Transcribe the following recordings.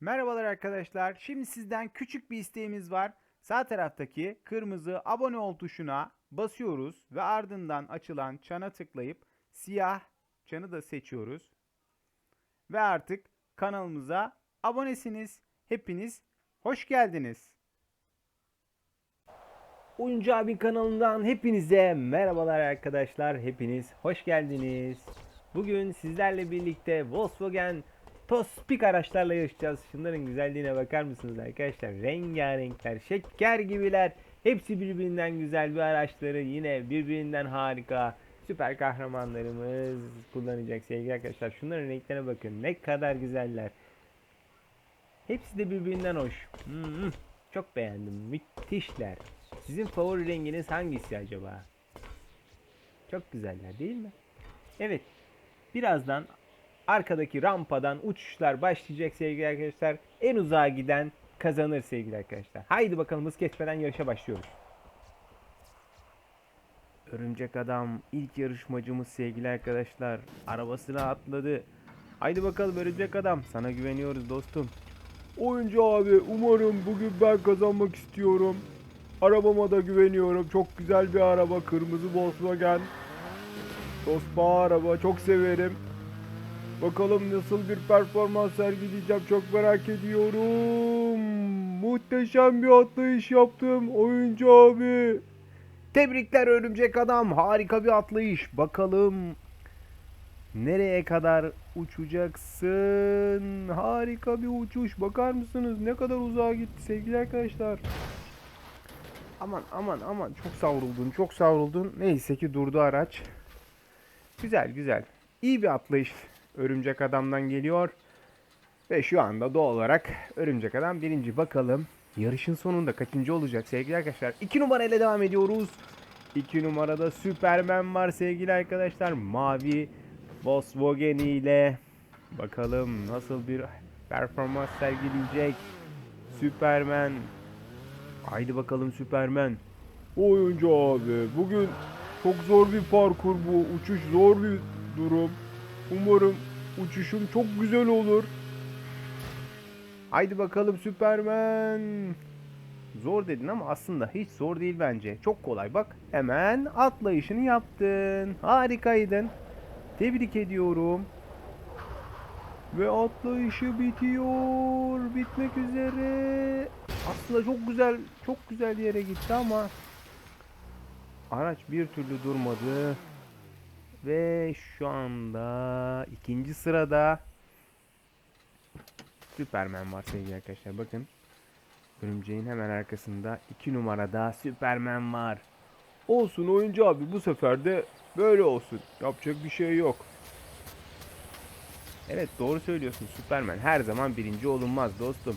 Merhabalar arkadaşlar. Şimdi sizden küçük bir isteğimiz var. Sağ taraftaki kırmızı abone ol tuşuna basıyoruz ve ardından açılan çana tıklayıp siyah çanı da seçiyoruz. Ve artık kanalımıza abonesiniz. Hepiniz hoş geldiniz. Oyuncu abi kanalından hepinize merhabalar arkadaşlar. Hepiniz hoş geldiniz. Bugün sizlerle birlikte Volkswagen Tospik araçlarla yarışacağız. Şunların güzelliğine bakar mısınız arkadaşlar? Rengarenkler, şeker gibiler. Hepsi birbirinden güzel bir araçları. Yine birbirinden harika. Süper kahramanlarımız kullanacak sevgili arkadaşlar. Şunların renklerine bakın. Ne kadar güzeller. Hepsi de birbirinden hoş. Hmm, çok beğendim. Müthişler. Sizin favori renginiz hangisi acaba? Çok güzeller değil mi? Evet. Birazdan arkadaki rampadan uçuşlar başlayacak sevgili arkadaşlar. En uzağa giden kazanır sevgili arkadaşlar. Haydi bakalım hız kesmeden yarışa başlıyoruz. Örümcek adam ilk yarışmacımız sevgili arkadaşlar. Arabasına atladı. Haydi bakalım örümcek adam. Sana güveniyoruz dostum. Oyuncu abi umarım bugün ben kazanmak istiyorum. Arabama da güveniyorum. Çok güzel bir araba. Kırmızı Volkswagen. Tospa araba. Çok severim. Bakalım nasıl bir performans sergileyeceğim. Çok merak ediyorum. Muhteşem bir atlayış yaptım. Oyuncu abi. Tebrikler örümcek adam. Harika bir atlayış. Bakalım nereye kadar uçacaksın? Harika bir uçuş. Bakar mısınız? Ne kadar uzağa gitti sevgili arkadaşlar. Aman aman aman çok savruldun çok savruldun. Neyse ki durdu araç. Güzel güzel. İyi bir atlayış örümcek adamdan geliyor. Ve şu anda doğal olarak örümcek adam birinci. Bakalım yarışın sonunda kaçıncı olacak sevgili arkadaşlar. 2 numarayla devam ediyoruz. 2 numarada Superman var sevgili arkadaşlar. Mavi Volkswagen ile. Bakalım nasıl bir performans sergileyecek. Superman. Haydi bakalım Superman. Oyuncu abi bugün çok zor bir parkur bu. Uçuş zor bir durum. Umarım uçuşum çok güzel olur. Haydi bakalım Superman. Zor dedin ama aslında hiç zor değil bence. Çok kolay bak. Hemen atlayışını yaptın. Harikaydın. Tebrik ediyorum. Ve atlayışı bitiyor. Bitmek üzere. Aslında çok güzel, çok güzel yere gitti ama araç bir türlü durmadı. Ve şu anda ikinci sırada Superman var sevgili arkadaşlar. Bakın. Örümceğin hemen arkasında iki numarada Superman var. Olsun oyuncu abi bu sefer de böyle olsun. Yapacak bir şey yok. Evet doğru söylüyorsun Superman. Her zaman birinci olunmaz dostum.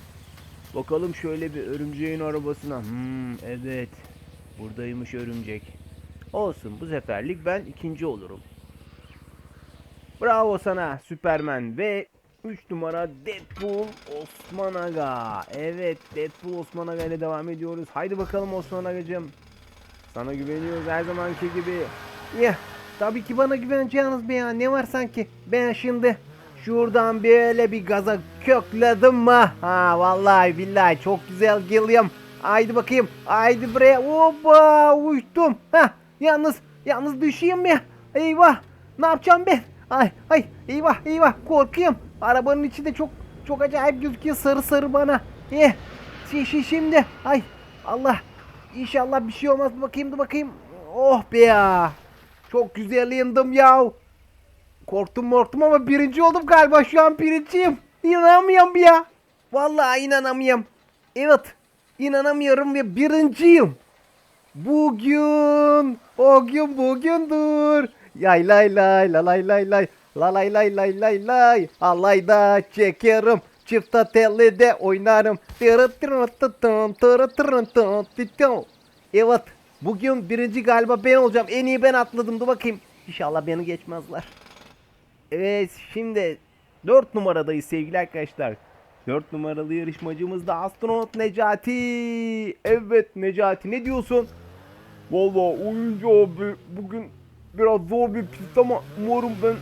Bakalım şöyle bir örümceğin arabasına. Hmm, evet. Buradaymış örümcek. Olsun bu seferlik ben ikinci olurum. Bravo sana Superman ve 3 numara Deadpool Osman Aga. Evet Deadpool Osman Aga ile devam ediyoruz. Haydi bakalım Osman Aga'cım. Sana güveniyoruz her zamanki gibi. Ya tabii ki bana güveneceğiniz bir ya. Ne var sanki? Ben şimdi şuradan böyle bir gaza kökledim mı? Ha vallahi billahi çok güzel geliyorum. Haydi bakayım. Haydi buraya. Hoppa uçtum. Ha yalnız yalnız düşeyim ya. Eyvah. Ne yapacağım ben? Ay ay eyvah eyvah korkuyorum. Arabanın içi de çok çok acayip gözüküyor sarı sarı bana. Eh şi- şi- şimdi ay Allah İnşallah bir şey olmaz bakayım dur bakayım. Oh be ya. Çok güzel indim ya. Korktum morktum ama birinci oldum galiba şu an birinciyim. İnanamıyorum ya. Vallahi inanamıyorum. Evet inanamıyorum ve birinciyim. Bugün o gün bugündür. Yay lay lay la lay lay lay. La lay lay lay lay lay. Alayda çekerim. Çifte telli de oynarım. Evet. Bugün birinci galiba ben olacağım. En iyi ben atladım. Dur bakayım. İnşallah beni geçmezler. Evet şimdi 4 numaradayız sevgili arkadaşlar. 4 numaralı yarışmacımız da astronot Necati. Evet Necati ne diyorsun? Vallahi oyuncu abi bugün biraz zor bir pist ama umarım ben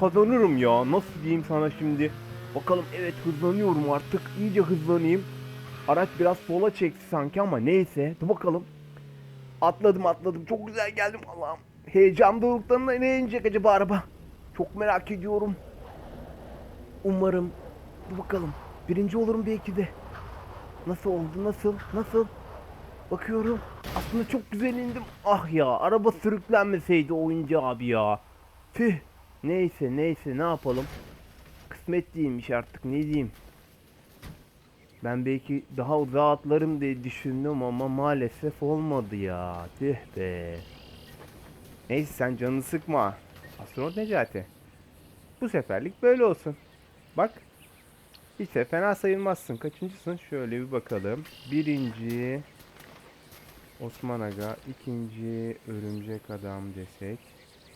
Kazanırım ya. Nasıl diyeyim sana şimdi? Bakalım evet hızlanıyorum artık. İyice hızlanayım. Araç biraz sola çekti sanki ama neyse. Dur bakalım. Atladım atladım. Çok güzel geldim Allah'ım. Heyecan doruklarına ne inecek acaba araba? Çok merak ediyorum. Umarım. Dur bakalım. Birinci olurum belki de. Nasıl oldu? Nasıl? Nasıl? Bakıyorum. Aslında çok güzel indim. Ah ya araba sürüklenmeseydi oyuncu abi ya. Tüh. Neyse neyse ne yapalım. Kısmet değilmiş artık ne diyeyim. Ben belki daha uzağa atlarım diye düşündüm ama maalesef olmadı ya. Tüh be. Neyse sen canını sıkma. Astronot Necati. Bu seferlik böyle olsun. Bak. Hiç de fena sayılmazsın. Kaçıncısın? Şöyle bir bakalım. Birinci Osman Aga. ikinci Örümcek Adam desek.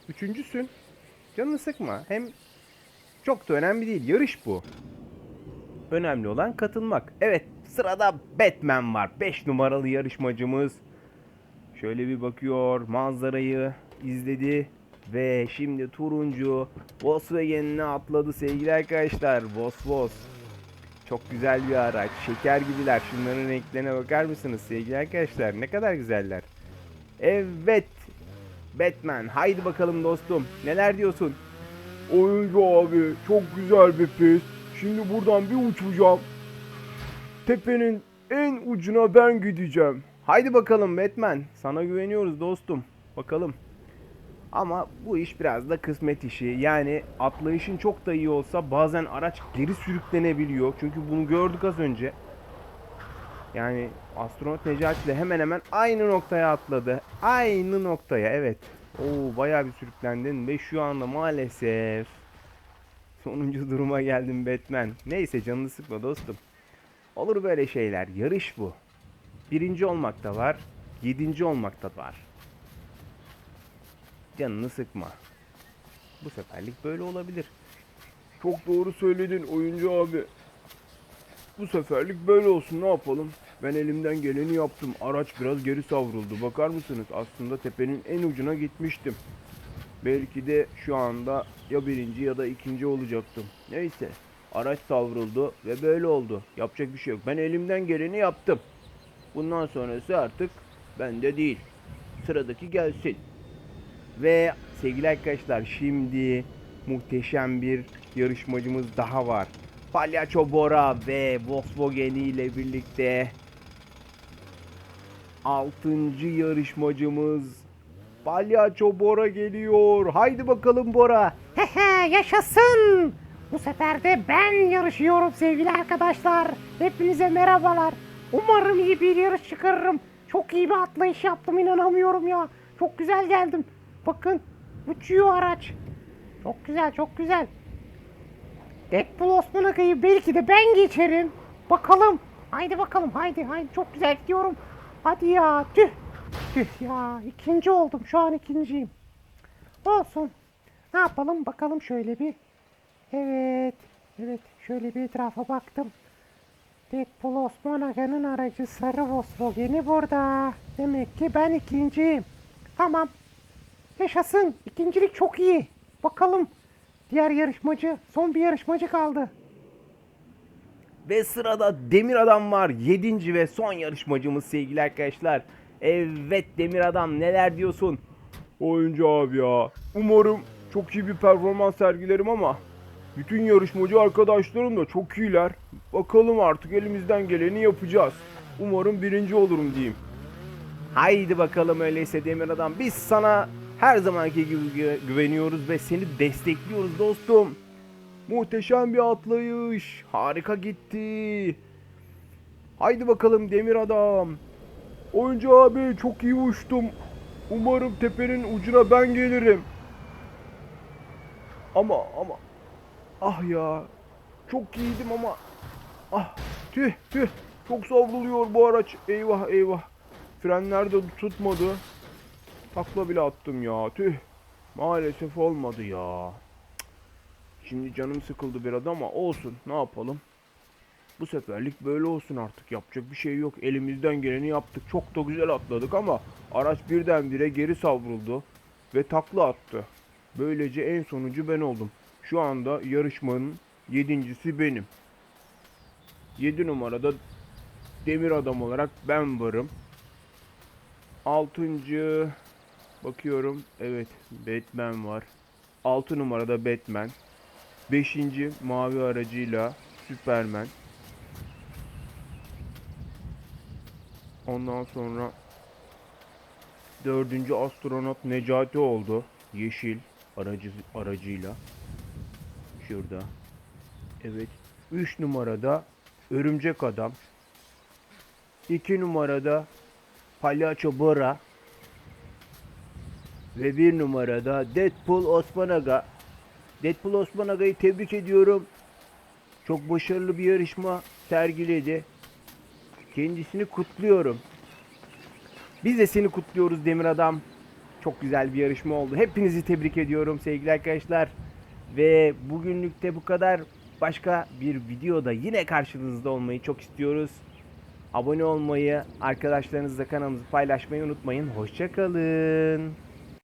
Üçüncüsün. Canını sıkma. Hem çok da önemli değil. Yarış bu. Önemli olan katılmak. Evet sırada Batman var. 5 numaralı yarışmacımız. Şöyle bir bakıyor. Manzarayı izledi. Ve şimdi turuncu Volkswagen'ine atladı sevgili arkadaşlar. Vos Vos. Çok güzel bir araç. Şeker gibiler. Şunların renklerine bakar mısınız sevgili arkadaşlar? Ne kadar güzeller. Evet. Batman. Haydi bakalım dostum. Neler diyorsun? Oyuncu abi çok güzel bir pist. Şimdi buradan bir uçacağım. Tepenin en ucuna ben gideceğim. Haydi bakalım Batman. Sana güveniyoruz dostum. Bakalım. Ama bu iş biraz da kısmet işi. Yani atlayışın çok da iyi olsa bazen araç geri sürüklenebiliyor. Çünkü bunu gördük az önce. Yani astronot Necati ile hemen hemen aynı noktaya atladı. Aynı noktaya evet. Oo bayağı bir sürüklendin ve şu anda maalesef sonuncu duruma geldim Batman. Neyse canını sıkma dostum. Olur böyle şeyler. Yarış bu. Birinci olmak da var. Yedinci olmak da var. Canını sıkma. Bu seferlik böyle olabilir. Çok doğru söyledin oyuncu abi. Bu seferlik böyle olsun ne yapalım? Ben elimden geleni yaptım. Araç biraz geri savruldu. Bakar mısınız? Aslında tepenin en ucuna gitmiştim. Belki de şu anda ya birinci ya da ikinci olacaktım. Neyse. Araç savruldu ve böyle oldu. Yapacak bir şey yok. Ben elimden geleni yaptım. Bundan sonrası artık bende değil. Sıradaki gelsin. Ve sevgili arkadaşlar şimdi muhteşem bir yarışmacımız daha var. Palyaço Bora ve Volkswagen ile birlikte 6. yarışmacımız Palyaço Bora geliyor. Haydi bakalım Bora. Hehe yaşasın. Bu sefer de ben yarışıyorum sevgili arkadaşlar. Hepinize merhabalar. Umarım iyi bir yarış çıkarırım. Çok iyi bir atlayış yaptım inanamıyorum ya. Çok güzel geldim. Bakın uçuyor araç. Çok güzel çok güzel. Deadpool Osman Aga'yı belki de ben geçerim. Bakalım. Haydi bakalım haydi haydi çok güzel gidiyorum. Hadi ya tüh. Tüh ya ikinci oldum şu an ikinciyim. Olsun. Ne yapalım bakalım şöyle bir. Evet. Evet şöyle bir etrafa baktım. Deadpool Osman Aga'nın aracı sarı Volkswagen'i burada. Demek ki ben ikinciyim. Tamam. Yaşasın. İkincilik çok iyi. Bakalım. Diğer yarışmacı. Son bir yarışmacı kaldı. Ve sırada Demir Adam var. 7. ve son yarışmacımız sevgili arkadaşlar. Evet Demir Adam neler diyorsun? Oyuncu abi ya. Umarım çok iyi bir performans sergilerim ama bütün yarışmacı arkadaşlarım da çok iyiler. Bakalım artık elimizden geleni yapacağız. Umarım birinci olurum diyeyim. Haydi bakalım öyleyse Demir Adam. Biz sana her zamanki gibi gü- güveniyoruz ve seni destekliyoruz dostum. Muhteşem bir atlayış. Harika gitti. Haydi bakalım Demir Adam. Oyuncu abi çok iyi uçtum. Umarım tepenin ucuna ben gelirim. Ama ama ah ya. Çok iyiydim ama ah tüh tüh çok savruluyor bu araç. Eyvah eyvah. Frenler de tutmadı. Takla bile attım ya. Tüh. Maalesef olmadı ya. Şimdi canım sıkıldı biraz ama olsun. Ne yapalım? Bu seferlik böyle olsun artık. Yapacak bir şey yok. Elimizden geleni yaptık. Çok da güzel atladık ama araç birdenbire geri savruldu ve takla attı. Böylece en sonucu ben oldum. Şu anda yarışmanın Yedincisi benim. 7 numarada demir adam olarak ben varım. Altıncı bakıyorum. Evet Batman var. 6 numarada Batman. 5. mavi aracıyla Superman. Ondan sonra dördüncü astronot Necati oldu. Yeşil aracı aracıyla. Şurada. Evet. 3 numarada Örümcek Adam. 2 numarada Palyaço Bora. Ve 1 numarada Deadpool Osman Aga. Deadpool Osman Aga'yı tebrik ediyorum. Çok başarılı bir yarışma sergiledi. Kendisini kutluyorum. Biz de seni kutluyoruz Demir Adam. Çok güzel bir yarışma oldu. Hepinizi tebrik ediyorum sevgili arkadaşlar. Ve bugünlük de bu kadar. Başka bir videoda yine karşınızda olmayı çok istiyoruz. Abone olmayı, arkadaşlarınızla kanalımızı paylaşmayı unutmayın. Hoşçakalın.